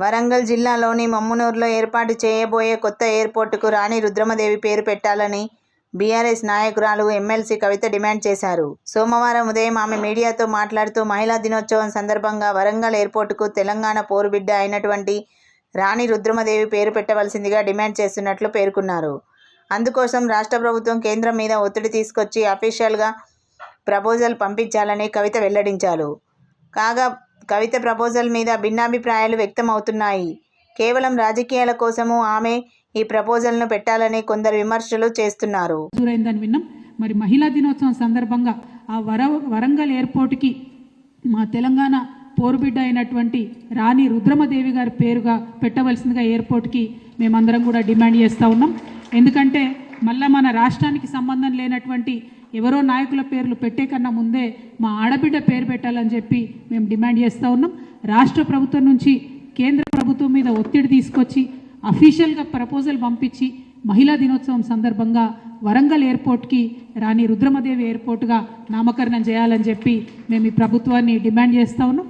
వరంగల్ జిల్లాలోని మమ్మునూరులో ఏర్పాటు చేయబోయే కొత్త ఎయిర్పోర్టుకు రాణి రుద్రమదేవి పేరు పెట్టాలని బీఆర్ఎస్ నాయకురాలు ఎమ్మెల్సీ కవిత డిమాండ్ చేశారు. సోమవారం ఉదయం ఆమె మీడియాతో మాట్లాడుతూ మహిళా దినోత్సవం సందర్భంగా వరంగల్ ఎయిర్పోర్టుకు తెలంగాణ పోరుబిడ్డ అయినటువంటి రాణి రుద్రమదేవి పేరు పెట్టవలసిందిగా డిమాండ్ చేస్తున్నట్లు పేర్కొన్నారు. అందుకోసం రాష్ట్ర ప్రభుత్వం కేంద్రం మీద ఒత్తిడి తీసుకొచ్చి అఫీషియల్గా ప్రపోజల్ పంపించాలని కవిత వెల్లడించారు. కాగా కవిత ప్రపోజల్ మీద భిన్నాభిప్రాయాలు వ్యక్తం అవుతున్నాయి కేవలం రాజకీయాల కోసము ఆమె ఈ ప్రపోజల్ను పెట్టాలని కొందరు విమర్శలు చేస్తున్నారు. విన్నాం. మరి మహిళా దినోత్సవం సందర్భంగా ఆ వర వరంగల్ ఎయిర్పోర్ట్కి మా తెలంగాణ పోరుబిడ్డ అయినటువంటి రాణి రుద్రమదేవి గారి పేరుగా పెట్టవలసిందిగా ఎయిర్పోర్ట్కి మేమందరం కూడా డిమాండ్ చేస్తూ ఉన్నాం. ఎందుకంటే మళ్ళీ మన రాష్ట్రానికి సంబంధం లేనటువంటి ఎవరో నాయకుల పేర్లు పెట్టే కన్నా ముందే మా ఆడబిడ్డ పేరు పెట్టాలని చెప్పి మేము డిమాండ్ చేస్తూ ఉన్నాం. రాష్ట్ర ప్రభుత్వం నుంచి కేంద్ర ప్రభుత్వం మీద ఒత్తిడి తీసుకొచ్చి అఫీషియల్గా ప్రపోజల్ పంపించి మహిళా దినోత్సవం సందర్భంగా వరంగల్ ఎయిర్పోర్ట్కి రాణి రుద్రమదేవి ఎయిర్పోర్ట్గా నామకరణం చేయాలని చెప్పి మేము ఈ ప్రభుత్వాన్ని డిమాండ్ చేస్తూ ఉన్నాం.